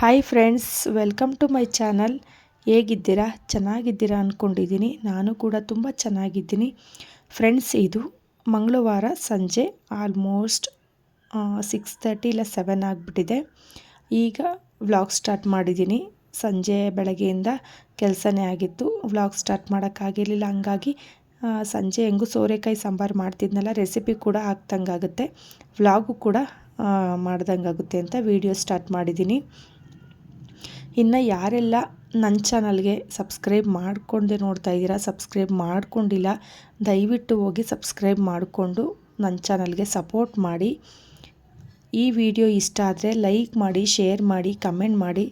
Hi friends welcome to my channel ಹೇಗಿದ್ದೀರಾ? ಚೆನ್ನಾಗಿದ್ದೀರಾ ಅಂದ್ಕೊಂಡಿದ್ದೀನಿ ನಾನು ಕೂಡ ತುಂಬ ಚೆನ್ನಾಗಿದ್ದೀನಿ. ಫ್ರೆಂಡ್ಸ್ ಇದು ಮಂಗಳವಾರ ಸಂಜೆ ಆಲ್ಮೋಸ್ಟ್ ಸಿಕ್ಸ್ ತರ್ಟಿ ಇಲ್ಲ ಸೆವೆನ್ ಆಗಿಬಿಟ್ಟಿದೆ. ಈಗ ವ್ಲಾಗ್ ಸ್ಟಾರ್ಟ್ ಮಾಡಿದ್ದೀನಿ. ಸಂಜೆ ಬೆಳಗ್ಗೆಯಿಂದ ಕೆಲಸನೇ ಆಗಿತ್ತು. ವ್ಲಾಗ್ ಸ್ಟಾರ್ಟ್ ಮಾಡೋಕ್ಕಾಗಿರಲಿಲ್ಲ ಹಂಗಾಗಿ ಸಂಜೆ ಹೆಂಗೂ ಸೋರೆಕಾಯಿ ಸಾಂಬಾರು ಮಾಡ್ತಿದ್ನಲ್ಲ ರೆಸಿಪಿ ಕೂಡ ಹಾಕ್ದಂಗಾಗುತ್ತೆ ವ್ಲಾಗು ಕೂಡ ಮಾಡ್ದಂಗಾಗುತ್ತೆ ಅಂತ ವಿಡಿಯೋ ಸ್ಟಾರ್ಟ್ ಮಾಡಿದ್ದೀನಿ. ಇನ್ನು ಯಾರೆಲ್ಲ ನನ್ನ ಚಾನಲ್ಗೆ ಸಬ್ಸ್ಕ್ರೈಬ್ ಮಾಡಿಕೊಂಡೆ ನೋಡ್ತಾ ಇದ್ದೀರಾ, ಸಬ್ಸ್ಕ್ರೈಬ್ ಮಾಡ್ಕೊಂಡಿಲ್ಲ, ದಯವಿಟ್ಟು ಹೋಗಿ ಸಬ್ಸ್ಕ್ರೈಬ್ ಮಾಡಿಕೊಂಡು ನನ್ನ ಚಾನಲ್ಗೆ ಸಪೋರ್ಟ್ ಮಾಡಿ. ಈ ವಿಡಿಯೋ ಇಷ್ಟ ಆದರೆ ಲೈಕ್ ಮಾಡಿ, ಶೇರ್ ಮಾಡಿ, ಕಮೆಂಟ್ ಮಾಡಿ.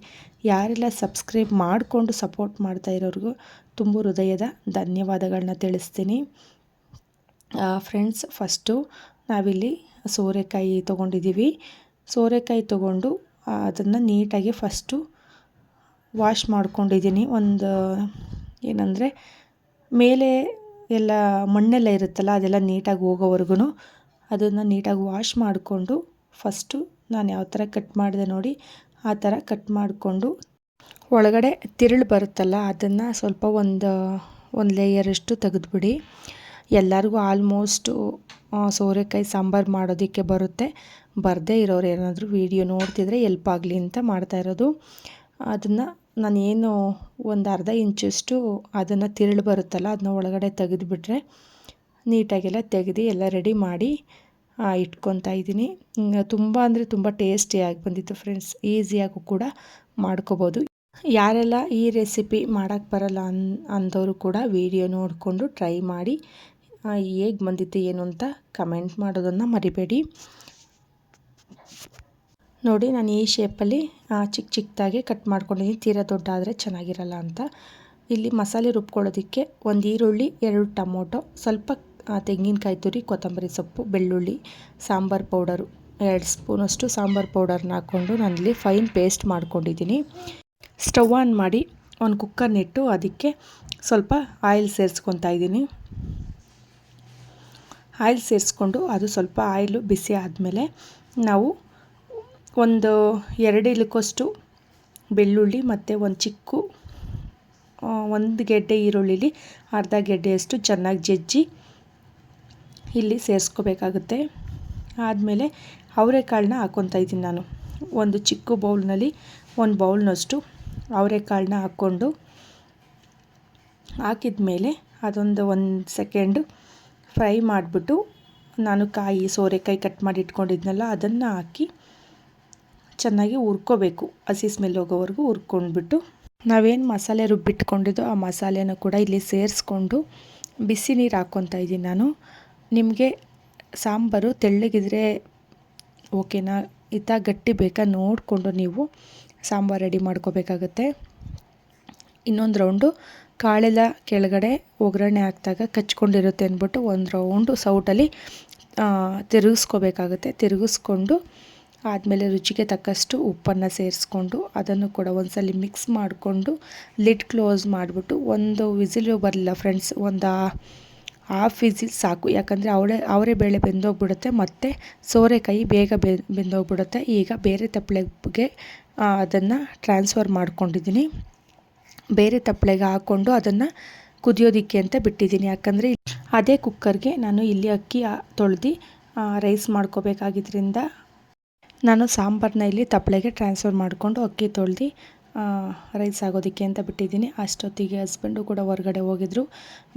ಯಾರೆಲ್ಲ ಸಬ್ಸ್ಕ್ರೈಬ್ ಮಾಡಿಕೊಂಡು ಸಪೋರ್ಟ್ ಮಾಡ್ತಾ ಇರೋರಿಗೂ ತುಂಬ ಹೃದಯದ ಧನ್ಯವಾದಗಳನ್ನ ತಿಳಿಸ್ತೀನಿ. ಫ್ರೆಂಡ್ಸ್, ಫಸ್ಟು ನಾವಿಲ್ಲಿ ಸೋರೆಕಾಯಿ ತೊಗೊಂಡಿದ್ದೀವಿ. ಸೋರೆಕಾಯಿ ತೊಗೊಂಡು ಅದನ್ನು ನೀಟಾಗಿ ಫಸ್ಟು ವಾಶ್ ಮಾಡ್ಕೊಂಡಿದ್ದೀನಿ. ಒಂದು, ಏನಂದರೆ, ಮೇಲೆ ಎಲ್ಲ ಮಣ್ಣೆಲ್ಲ ಇರುತ್ತಲ್ಲ, ಅದೆಲ್ಲ ನೀಟಾಗಿ ಹೋಗೋವರೆಗೂ ಅದನ್ನು ನೀಟಾಗಿ ವಾಶ್ ಮಾಡಿಕೊಂಡು ಫಸ್ಟು ನಾನು ಯಾವ ಥರ ಕಟ್ ಮಾಡಿದೆ ನೋಡಿ, ಆ ಥರ ಕಟ್ ಮಾಡಿಕೊಂಡು ಒಳಗಡೆ ತಿರುಳು ಬರುತ್ತಲ್ಲ, ಅದನ್ನು ಸ್ವಲ್ಪ ಒಂದು ಒಂದು ಲೇಯರಷ್ಟು ತೆಗೆದುಬಿಡಿ. ಎಲ್ಲರಿಗೂ ಆಲ್ಮೋಸ್ಟು ಸೋರೆಕಾಯಿ ಸಾಂಬಾರು ಮಾಡೋದಕ್ಕೆ ಬರುತ್ತೆ. ಬರದೇ ಇರೋರು ಏನಾದರೂ ವೀಡಿಯೋ ನೋಡ್ತಿದ್ರೆ ಎಲ್ಪ್ ಆಗಲಿ ಅಂತ ಮಾಡ್ತಾ ಇರೋದು. ಅದನ್ನು ನಾನೇನು ಒಂದು ಅರ್ಧ ಇಂಚಷ್ಟು ಅದನ್ನು ತಿರುಳು ಬರುತ್ತಲ್ಲ, ಅದನ್ನ ಒಳಗಡೆ ತೆಗೆದುಬಿಟ್ರೆ ನೀಟಾಗೆಲ್ಲ ತೆಗೆದು ಎಲ್ಲ ರೆಡಿ ಮಾಡಿ ಇಟ್ಕೊತಾ ಇದ್ದೀನಿ. ತುಂಬ ಅಂದರೆ ತುಂಬ ಟೇಸ್ಟಿಯಾಗಿ ಬಂದಿತ್ತು ಫ್ರೆಂಡ್ಸ್. ಈಸಿಯಾಗೂ ಕೂಡ ಮಾಡ್ಕೋಬೋದು. ಯಾರೆಲ್ಲ ಈ ರೆಸಿಪಿ ಮಾಡೋಕ್ಕೆ ಬರಲ್ಲ ಅನ್, ಅಂದವರು ಕೂಡ ವಿಡಿಯೋ ನೋಡಿಕೊಂಡು ಟ್ರೈ ಮಾಡಿ ಹೇಗೆ ಬಂದಿತ್ತು ಏನು ಅಂತ ಕಮೆಂಟ್ ಮಾಡೋದನ್ನು ಮರಿಬೇಡಿ. ನೋಡಿ, ನಾನು ಈ ಶೇಪಲ್ಲಿ ಚಿಕ್ಕ ಚಿಕ್ಕದಾಗಿ ಕಟ್ ಮಾಡ್ಕೊಂಡಿದ್ದೀನಿ ತೀರಾ ದೊಡ್ಡ ಆದರೆ ಚೆನ್ನಾಗಿರಲ್ಲ ಅಂತ. ಇಲ್ಲಿ ಮಸಾಲೆ ರುಬ್ಕೊಳ್ಳೋದಕ್ಕೆ ಒಂದು ಈರುಳ್ಳಿ, ಎರಡು ಟೊಮೊಟೊ, ಸ್ವಲ್ಪ ತೆಂಗಿನಕಾಯಿ ತುರಿ, ಕೊತ್ತಂಬರಿ ಸೊಪ್ಪು, ಬೆಳ್ಳುಳ್ಳಿ, ಸಾಂಬಾರು ಪೌಡರು, ಎರಡು ಸ್ಪೂನಷ್ಟು ಸಾಂಬಾರು ಪೌಡರ್ನ ಹಾಕ್ಕೊಂಡು ನಾನಿಲ್ಲಿ ಫೈನ್ ಪೇಸ್ಟ್ ಮಾಡ್ಕೊಂಡಿದ್ದೀನಿ ಸ್ಟವ್ ಆನ್ ಮಾಡಿ ಒಂದು ಕುಕ್ಕರ್ನಿಟ್ಟು ಅದಕ್ಕೆ ಸ್ವಲ್ಪ ಆಯಿಲ್ ಸೇರಿಸ್ಕೊತಾ ಇದ್ದೀನಿ ಆಯಿಲ್ ಸೇರಿಸ್ಕೊಂಡು ಅದು ಸ್ವಲ್ಪ ಆಯಿಲು ಬಿಸಿ ಆದಮೇಲೆ ನಾವು ಒಂದು ಎರಡು ಇಲಕ್ಕಷ್ಟು ಬೆಳ್ಳುಳ್ಳಿ ಮತ್ತು ಒಂದು ಚಿಕ್ಕ ಒಂದು ಗೆಡ್ಡೆ ಈರುಳ್ಳಿಲಿ ಅರ್ಧ ಗೆಡ್ಡೆಯಷ್ಟು ಚೆನ್ನಾಗಿ ಜಜ್ಜಿ ಇಲ್ಲಿ ಸೇರಿಸ್ಕೋಬೇಕಾಗುತ್ತೆ. ಆದಮೇಲೆ ಅವರೆಕಾಳನ್ನ ಹಾಕ್ಕೊತಾ ಇದ್ದೀನಿ ನಾನು. ಒಂದು ಚಿಕ್ಕ ಬೌಲ್ನಲ್ಲಿ ಒಂದು ಬೌಲ್ನಷ್ಟು ಅವರೆಕಾಳನ್ನ ಹಾಕ್ಕೊಂಡು ಹಾಕಿದ ಮೇಲೆ ಅದೊಂದು ಒಂದು ಸೆಕೆಂಡು ಫ್ರೈ ಮಾಡಿಬಿಟ್ಟು ನಾನು ಕಾಯಿ ಸೋರೆಕಾಯಿ ಕಟ್ ಮಾಡಿ ಇಟ್ಕೊಂಡಿದ್ನಲ್ಲ ಅದನ್ನು ಹಾಕಿ ಚೆನ್ನಾಗಿ ಹುರ್ಕೋಬೇಕು. ಹಸಿ ಸ್ಮೆಲ್ ಹೋಗೋವರೆಗೂ ಹುರ್ಕೊಂಡ್ಬಿಟ್ಟು ನಾವೇನು ಮಸಾಲೆ ರುಬ್ಬಿಟ್ಕೊಂಡಿದ್ದೋ ಆ ಮಸಾಲೆನ ಕೂಡ ಇಲ್ಲಿ ಸೇರಿಸ್ಕೊಂಡು ಬಿಸಿ ನೀರು ಹಾಕ್ಕೊತಾ ಇದ್ದೀನಿ ನಾನು. ನಿಮಗೆ ಸಾಂಬಾರು ತೆಳ್ಳಗಿದ್ರೆ ಓಕೆನಾ? ಇತ ಗಟ್ಟಿ ಬೇಕಾ? ನೋಡಿಕೊಂಡು ನೀವು ಸಾಂಬಾರು ರೆಡಿ ಮಾಡ್ಕೋಬೇಕಾಗತ್ತೆ. ಇನ್ನೊಂದು ರೌಂಡು ಕಾಳೆಲ್ಲ ಕೆಳಗಡೆ ಒಗ್ಗರಣೆ ಹಾಕಿದಾಗ ಕಚ್ಕೊಂಡಿರುತ್ತೆ ಅಂದ್ಬಿಟ್ಟು ಒಂದು ರೌಂಡು ಸೌಟಲ್ಲಿ ತಿರುಗಿಸ್ಕೋಬೇಕಾಗುತ್ತೆ. ತಿರುಗಿಸ್ಕೊಂಡು ಆದಮೇಲೆ ರುಚಿಗೆ ತಕ್ಕಷ್ಟು ಉಪ್ಪನ್ನು ಸೇರಿಸ್ಕೊಂಡು ಅದನ್ನು ಕೂಡ ಒಂದ್ಸಲಿ ಮಿಕ್ಸ್ ಮಾಡಿಕೊಂಡು ಲಿಡ್ ಕ್ಲೋಸ್ ಮಾಡಿಬಿಟ್ಟು ಒಂದು ವಿಸಿಲು ಬರಲಿಲ್ಲ ಫ್ರೆಂಡ್ಸ್ ಒಂದು ಹಾಫ್ ವಿಸಿಲ್ ಸಾಕು. ಯಾಕಂದರೆ ಅವಳೆ, ಅವರೇ ಬೇಳೆ ಬೆಂದೋಗ್ಬಿಡುತ್ತೆ, ಮತ್ತು ಸೋರೆಕಾಯಿ ಬೇಗ ಬೆ, ಬೆಂದೋಗ್ಬಿಡುತ್ತೆ. ಈಗ ಬೇರೆ ತಪ್ಪಲೆಗೆ ಅದನ್ನು ಟ್ರಾನ್ಸ್ಫರ್ ಮಾಡ್ಕೊಂಡಿದ್ದೀನಿ. ಬೇರೆ ತಪ್ಪಲೆಗೆ ಹಾಕ್ಕೊಂಡು ಅದನ್ನು ಕುದಿಯೋದಕ್ಕೆ ಅಂತ ಬಿಟ್ಟಿದ್ದೀನಿ. ಯಾಕಂದರೆ ಅದೇ ಕುಕ್ಕರ್ಗೆ ನಾನು ಇಲ್ಲಿ ಅಕ್ಕಿ ತೊಳೆದು ರೈಸ್ ಮಾಡ್ಕೋಬೇಕಾಗಿದ್ದರಿಂದ ನಾನು ಸಾಂಬಾರನ್ನ ಇಲ್ಲಿ ತಪ್ಪಲೆಗೆ ಟ್ರಾನ್ಸ್ಫರ್ ಮಾಡಿಕೊಂಡು ಅಕ್ಕಿ ತೊಳ್ದು ರೈಸ್ ಆಗೋದಕ್ಕೆ ಅಂತ ಬಿಟ್ಟಿದ್ದೀನಿ. ಅಷ್ಟೊತ್ತಿಗೆ ಹಸ್ಬೆಂಡು ಕೂಡ ಹೊರಗಡೆ ಹೋಗಿದ್ರು.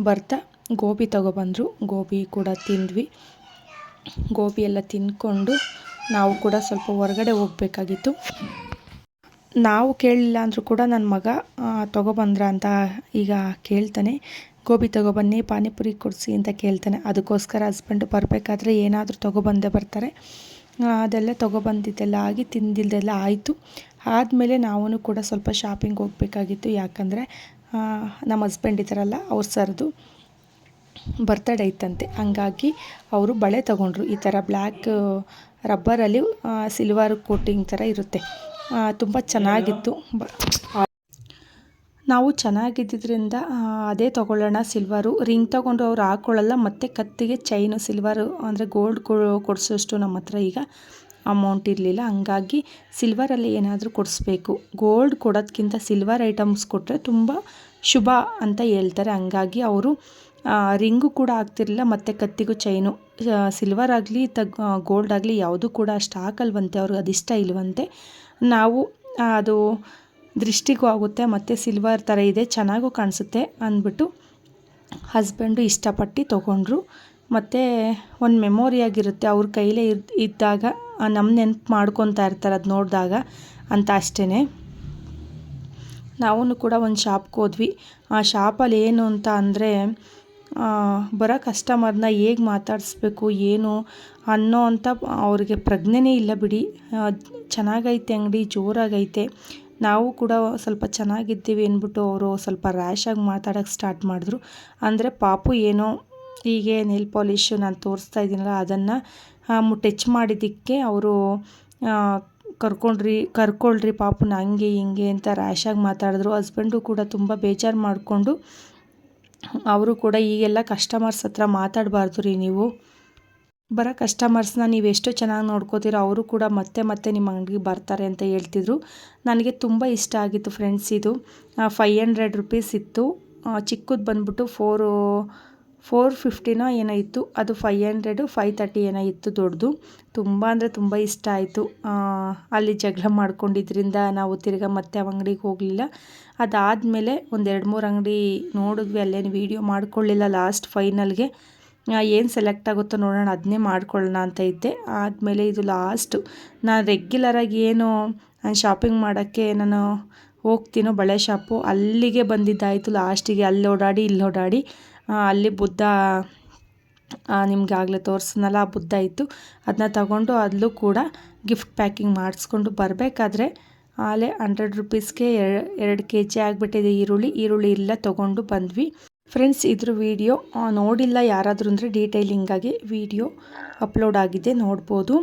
ಬರ್ತಾ ಗೋಬಿ ತೊಗೊಬಂದರು. ಗೋಬಿ ಕೂಡ ತಿಂದ್ವಿ. ಗೋಬಿ ಎಲ್ಲ ತಿಂದ್ಕೊಂಡು ನಾವು ಕೂಡ ಸ್ವಲ್ಪ ಹೊರಗಡೆ ಹೋಗಬೇಕಾಗಿತ್ತು. ನಾವು ಕೇಳಲಿಲ್ಲ ಅಂದರೂ ಕೂಡ ನನ್ನ ಮಗ ತೊಗೊಬಂದ್ರ ಅಂತ ಈಗ ಕೇಳ್ತಾನೆ. ಗೋಬಿ ತೊಗೊಬನ್ನಿ, ಪಾನಿಪುರಿ ಕೊಡಿಸಿ ಅಂತ ಕೇಳ್ತಾನೆ. ಅದಕ್ಕೋಸ್ಕರ ಹಸ್ಬೆಂಡು ಬರಬೇಕಾದ್ರೆ ಏನಾದರೂ ತೊಗೊಬಂದೇ ಬರ್ತಾರೆ. ಅದೆಲ್ಲ ತೊಗೊಬಂದಿದ್ದೆಲ್ಲ ಆಗಿ ತಿಂದಿದ್ದೆಲ್ಲ ಆಯಿತು. ಆದಮೇಲೆ ನಾವೂ ಕೂಡ ಸ್ವಲ್ಪ ಶಾಪಿಂಗ್ ಹೋಗಬೇಕಾಗಿತ್ತು. ಯಾಕಂದರೆ ನಮ್ಮ ಹಸ್ಬೆಂಡ್ ಇದ್ದಾರಲ್ಲ ಅವ್ರ ಸರ್ದು ಬರ್ತಡೇ ಇತ್ತಂತೆ. ಹಂಗಾಗಿ ಅವರು ಬಳೆ ತೊಗೊಂಡ್ರು. ಈ ಥರ ಬ್ಲ್ಯಾಕ್ ರಬ್ಬರಲ್ಲಿ ಸಿಲ್ವರ್ ಕೋಟಿಂಗ್ ಥರ ಇರುತ್ತೆ. ತುಂಬ ಚೆನ್ನಾಗಿತ್ತು. ನಾವು ಚೆನ್ನಾಗಿದ್ದರಿಂದ ಅದೇ ತೊಗೊಳ್ಳೋಣ ಸಿಲ್ವರು. ರಿಂಗ್ ತೊಗೊಂಡು ಅವ್ರು ಹಾಕ್ಕೊಳ್ಳಲ್ಲ ಮತ್ತು ಕತ್ತಿಗೆ ಚೈನು, ಸಿಲ್ವರು ಅಂದರೆ ಗೋಲ್ಡ್ ಕೊಡಿಸೋಷ್ಟು ನಮ್ಮ ಹತ್ರ ಈಗ ಅಮೌಂಟ್ ಇರಲಿಲ್ಲ. ಹಂಗಾಗಿ ಸಿಲ್ವರಲ್ಲಿ ಏನಾದರೂ ಕೊಡಿಸ್ಬೇಕು. ಗೋಲ್ಡ್ ಕೊಡೋದ್ಕಿಂತ ಸಿಲ್ವರ್ ಐಟಮ್ಸ್ ಕೊಟ್ಟರೆ ತುಂಬ ಶುಭ ಅಂತ ಹೇಳ್ತಾರೆ. ಹಂಗಾಗಿ ಅವರು ರಿಂಗು ಕೂಡ ಆಗ್ತಿರಲಿಲ್ಲ, ಮತ್ತು ಕತ್ತಿಗೂ ಚೈನು. ಸಿಲ್ವರ್ ಆಗಲಿ, ತಗ್ ಗೋಲ್ಡ್ ಆಗಲಿ ಯಾವುದೂ ಕೂಡ ಅಷ್ಟು ಹಾಕಲ್ವಂತೆ, ಅವ್ರಿಗೆ ಅದಿಷ್ಟ ಇಲ್ವಂತೆ. ನಾವು ಅದು ದೃಷ್ಟಿಗೂ ಆಗುತ್ತೆ, ಮತ್ತು ಸಿಲ್ವರ್ ಥರ ಇದೆ, ಚೆನ್ನಾಗೂ ಕಾಣಿಸುತ್ತೆ ಅಂದ್ಬಿಟ್ಟು ಹಸ್ಬೆಂಡು ಇಷ್ಟಪಟ್ಟು ತೊಗೊಂಡ್ರು. ಮತ್ತು ಒಂದು ಮೆಮೊರಿಯಾಗಿರುತ್ತೆ ಅವ್ರ ಕೈಲೇ ಇದ್ದಾಗ ನಮ್ಮ ನೆನಪು ಮಾಡ್ಕೊತಾ ಇರ್ತಾರೆ ಅದು ನೋಡಿದಾಗ ಅಂತ ಅಷ್ಟೇ ನಾವೂ ಕೂಡ ಒಂದು ಶಾಪ್ಗೆ ಹೋದ್ವಿ. ಆ ಶಾಪಲ್ಲಿ ಏನು ಅಂತ ಅಂದರೆ ಬರೋ ಕಸ್ಟಮರ್ನ ಹೇಗೆ ಮಾತಾಡಿಸ್ಬೇಕು, ಏನು ಅನ್ನೋ ಅಂತ ಅವ್ರಿಗೆ ಪ್ರಜ್ಞೆನೇ ಇಲ್ಲ ಬಿಡಿ. ಚೆನ್ನಾಗೈತೆ ಅಂಗಡಿ, ಜೋರಾಗೈತೆ. ನಾವು ಕೂಡ ಸ್ವಲ್ಪ ಚೆನ್ನಾಗಿದ್ದೀವಿ ಅಂದ್ಬಿಟ್ಟು ಅವರು ಸ್ವಲ್ಪ ರ್ಯಾಶಾಗಿ ಮಾತಾಡೋಕ್ಕೆ ಸ್ಟಾರ್ಟ್ ಮಾಡಿದ್ರು. ಅಂದರೆ ಪಾಪು ಏನೋ ಹೀಗೆ ನೀಲ್ ಪಾಲಿಶು ನಾನು ತೋರಿಸ್ತಾ ಇದ್ದೀನಲ್ಲ, ಅದನ್ನು ಟಚ್ ಮಾಡಿದ್ದಕ್ಕೆ ಅವರು ಕರ್ಕೊಂಡ್ರಿ, ಕರ್ಕೊಳ್ರಿ ಪಾಪುನ ಹಂಗೆ ಹಿಂಗೆ ಅಂತ ರ್ಯಾಶಾಗಿ ಮಾತಾಡಿದ್ರು. ಹಸ್ಬೆಂಡು ಕೂಡ ತುಂಬ ಬೇಜಾರು ಮಾಡಿಕೊಂಡು ಅವರು ಕೂಡ ಈಗೆಲ್ಲ ಕಸ್ಟಮರ್ಸ್ ಹತ್ರ ಮಾತಾಡಬಾರ್ದು ರೀ ನೀವು. ಬರೋ ಕಸ್ಟಮರ್ಸ್ನ ನೀವು ಎಷ್ಟು ಚೆನ್ನಾಗಿ ನೋಡ್ಕೋತೀರೋ ಅವರು ಕೂಡ ಮತ್ತೆ ಮತ್ತೆ ನಿಮ್ಮ ಅಂಗಡಿಗೆ ಬರ್ತಾರೆ ಅಂತ ಹೇಳ್ತಿದ್ರು. ನನಗೆ ತುಂಬ ಇಷ್ಟ ಆಗಿತ್ತು ಫ್ರೆಂಡ್ಸ್ ಇದು. ಫೈ ಹಂಡ್ರೆಡ್ ರುಪೀಸ್ ಇತ್ತು. ಚಿಕ್ಕದು ಬಂದ್ಬಿಟ್ಟು ಫೋರು ಫೋರ್ ಫಿಫ್ಟಿನೋ ಏನೋ ಇತ್ತು. ಅದು ಫೈ ಹಂಡ್ರೆಡು ಫೈ ತರ್ಟಿ ಏನೋ ಇತ್ತು ದೊಡ್ಡದು. ತುಂಬ ಅಂದರೆ ತುಂಬ ಇಷ್ಟ ಆಯಿತು. ಅಲ್ಲಿ ಜಗಳ ಮಾಡ್ಕೊಂಡಿದ್ರಿಂದ ನಾವು ತಿರ್ಗಾ ಮತ್ತೆ ಅಂಗಡಿಗೆ ಹೋಗಲಿಲ್ಲ. ಅದಾದಮೇಲೆ ಒಂದು ಎರಡು ಮೂರು ಅಂಗಡಿ ನೋಡಿದ್ವಿ. ಅಲ್ಲೇನು ವೀಡಿಯೋ ಮಾಡ್ಕೊಳ್ಳಿಲ್ಲ ಲಾಸ್ಟ್ ಫೈನಲ್ಗೆ ಏನು ಸೆಲೆಕ್ಟ್ ಆಗುತ್ತೋ ನೋಡೋಣ ಅದನ್ನೇ ಮಾಡ್ಕೊಳ್ಳೋಣ ಅಂತ ಇದ್ದೆ. ಆದಮೇಲೆ ಇದು ಲಾಸ್ಟು ನಾನು ರೆಗ್ಯುಲರಾಗಿ ಏನು ನಾನು ಶಾಪಿಂಗ್ ಮಾಡೋಕ್ಕೆ ನಾನು ಹೋಗ್ತೀನೋ ಬಳೆ ಶಾಪು ಅಲ್ಲಿಗೆ ಬಂದಿದ್ದಾಯಿತು ಲಾಸ್ಟಿಗೆ ಅಲ್ಲಿ ಓಡಾಡಿ, ಇಲ್ಲಿ ಓಡಾಡಿ ಅಲ್ಲಿ ಬುದ್ಧ ನಿಮ್ಗೆ ಆಗಲೇ ತೋರಿಸ್ನಲ್ಲ, ಆ ಬುದ್ಧ ಇತ್ತು. ಅದನ್ನ ತಗೊಂಡು ಅಲ್ಲೂ ಕೂಡ ಗಿಫ್ಟ್ ಪ್ಯಾಕಿಂಗ್ ಮಾಡಿಸ್ಕೊಂಡು ಬರಬೇಕಾದ್ರೆ ಆಲೇ ಹಂಡ್ರೆಡ್ ರುಪೀಸ್ಗೆ ಎರಡು ಕೆ ಜಿ ಆಗಿಬಿಟ್ಟಿದೆ ಈರುಳ್ಳಿ. ಈರುಳ್ಳಿ ಎಲ್ಲ ತೊಗೊಂಡು ಬಂದ್ವಿ. ಫ್ರೆಂಡ್ಸ್ ಇದ್ರ ವಿಡಿಯೋ ನೋಡಿಲ್ಲ, ಯಾರಾದರೂ ಅಂದರೆ ಡೀಟೇಲಿಂಗಾಗಿ ವಿಡಿಯೋ ಅಪ್ಲೋಡ್ ಆಗಿದೆ, ನೋಡ್ಬೋದು.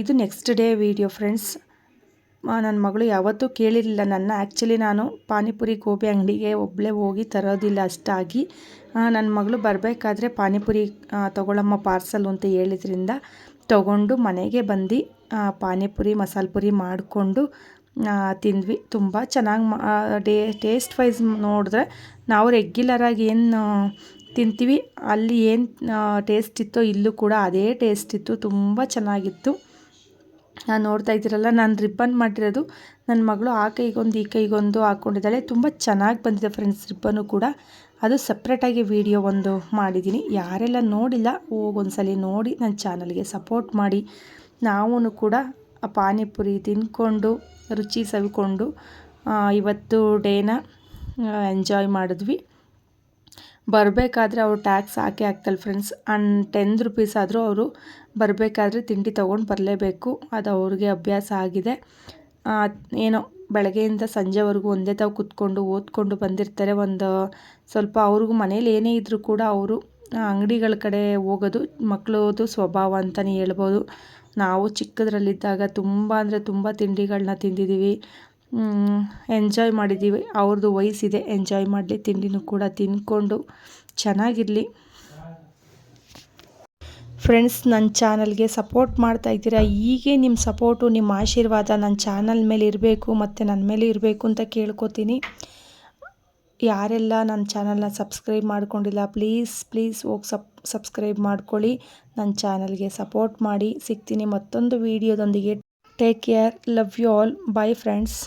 ಇದು ನೆಕ್ಸ್ಟ್ ಡೇ ವಿಡಿಯೋ ಫ್ರೆಂಡ್ಸ್ ನನ್ನ ಮಗಳು ಯಾವತ್ತೂ ಕೇಳಿರಲಿಲ್ಲ ನನ್ನ. ಆ್ಯಕ್ಚುಲಿ ನಾನು ಪಾನಿಪುರಿ ಗೋಬಿ ಅಂಗಡಿಗೆ ಒಬ್ಬಳೇ ಹೋಗಿ ತರೋದಿಲ್ಲ ಅಷ್ಟಾಗಿ. ನನ್ನ ಮಗಳು ಬರಬೇಕಾದ್ರೆ ಪಾನಿಪುರಿ ತೊಗೊಳಮ್ಮ ಪಾರ್ಸಲ್ ಅಂತ ಹೇಳಿದ್ರಿಂದ ತಗೊಂಡು ಮನೆಗೆ ಬಂದು ಪಾನಿಪುರಿ, ಮಸಾಲೆ ಪುರಿ ಮಾಡಿಕೊಂಡು ತಿಂದ್ವಿ. ತುಂಬ ಚೆನ್ನಾಗಿ ಮಾ ಡೇ ಟೇಸ್ಟ್ ವೈಸ್ ನೋಡಿದ್ರೆ ನಾವು ರೆಗ್ಯುಲರಾಗಿ ಏನು ತಿಂತೀವಿ, ಅಲ್ಲಿ ಏನು ಟೇಸ್ಟ್ ಇತ್ತೋ ಇಲ್ಲೂ ಕೂಡ ಅದೇ ಟೇಸ್ಟ್ ಇತ್ತು. ತುಂಬ ಚೆನ್ನಾಗಿತ್ತು. ನಾನು ನೋಡ್ತಾ ಇದ್ದೀರಲ್ಲ, ನಾನು ರಿಬ್ಬನ್ ಮಾಡಿರೋದು. ನನ್ನ ಮಗಳು ಆ ಕೈಗೊಂದು, ಈ ಕೈಗೊಂದು ಹಾಕ್ಕೊಂಡಿದ್ದಾಳೆ ತುಂಬ ಚೆನ್ನಾಗಿ ಬಂದಿದೆ ಫ್ರೆಂಡ್ಸ್ ರಿಬ್ಬನ್ನು ಕೂಡ. ಅದು ಸಪ್ರೇಟಾಗಿ ವಿಡಿಯೋ ಒಂದು ಮಾಡಿದ್ದೀನಿ. ಯಾರೆಲ್ಲ ನೋಡಿಲ್ಲ ಹೋಗೊಂದ್ಸಲಿ ನೋಡಿ ನನ್ನ ಚಾನಲ್ಗೆ ಸಪೋರ್ಟ್ ಮಾಡಿ. ನಾವೂ ಕೂಡ ಆ ಪಾನಿಪುರಿ ತಿಂದ್ಕೊಂಡು ರುಚಿ ಸವಿಕೊಂಡು ಇವತ್ತು ಡೇನ ಎಂಜಾಯ್ ಮಾಡಿದ್ವಿ. ಬರಬೇಕಾದ್ರೆ ಅವರು ಟ್ಯಾಕ್ಸ್ ಹಾಕಿ ಹಾಕ್ತಲ್ಲ ಫ್ರೆಂಡ್ಸ್ ಆ್ಯಂಡ್ ಟೆನ್ ರುಪೀಸ್ ಆದರೂ ಅವರು ಬರಬೇಕಾದ್ರೆ ತಿಂಡಿ ತೊಗೊಂಡು ಬರಲೇಬೇಕು. ಅದು ಅವ್ರಿಗೆ ಅಭ್ಯಾಸ ಆಗಿದೆ. ಏನೋ ಬೆಳಗ್ಗೆಯಿಂದ ಸಂಜೆವರೆಗೂ ಒಂದೇ ತಾವು ಕೂತ್ಕೊಂಡು, ಓದ್ಕೊಂಡು ಬಂದಿರ್ತಾರೆ. ಒಂದು ಸ್ವಲ್ಪ ಅವ್ರಿಗೂ ಮನೇಲಿ ಏನೇ ಇದ್ದರೂ ಕೂಡ ಅವರು ಅಂಗಡಿಗಳ ಕಡೆ ಹೋಗೋದು ಮಕ್ಕಳದು ಸ್ವಭಾವ ಅಂತಲೇ ಹೇಳ್ಬೋದು. ನಾವು ಚಿಕ್ಕದ್ರಲ್ಲಿದ್ದಾಗ ತುಂಬ ಅಂದರೆ ತುಂಬ ತಿಂಡಿಗಳನ್ನ ತಿಂದಿದ್ದೀವಿ. ಎಂಜಾಯ್ ಮಾಡಿದ್ದೀವಿ. ಅವ್ರದ್ದು ವಯಸ್ಸಿದೆ. ಎಂಜಾಯ್ ಮಾಡಲಿ, ತಿಂಡಿನೂ ಕೂಡ ತಿನ್ಕೊಂಡು ಚೆನ್ನಾಗಿರಲಿ. ಫ್ರೆಂಡ್ಸ್ ನನ್ನ ಚಾನಲ್ಗೆ ಸಪೋರ್ಟ್ ಮಾಡ್ತಾ ಇದ್ದೀರಾ? ಹೀಗೆ ನಿಮ್ಮ ಸಪೋರ್ಟು ನಿಮ್ಮ ಆಶೀರ್ವಾದ ನನ್ನ ಚಾನಲ್ ಮೇಲೆ ಇರಬೇಕು ಮತ್ತು ನನ್ನ ಮೇಲೆ ಇರಬೇಕು ಅಂತ ಕೇಳ್ಕೊತೀನಿ. ಯಾರೆಲ್ಲ ನನ್ನ ಚಾನಲ್ನ ಸಬ್ಸ್ಕ್ರೈಬ್ ಮಾಡ್ಕೊಂಡಿಲ್ಲ, ಪ್ಲೀಸ್ ಪ್ಲೀಸ್ ಹೋಗಿ ಸಪ್ ಸಬ್ಸ್ಕ್ರೈಬ್ ಮಾಡ್ಕೊಳ್ಳಿ. ನನ್ನ ಚಾನಲ್ಗೆ ಸಪೋರ್ಟ್ ಮಾಡಿ. ಸಿಗ್ತೀನಿ ಮತ್ತೊಂದು ವೀಡಿಯೋದೊಂದಿಗೆ. Take care. Love you all. Bye friends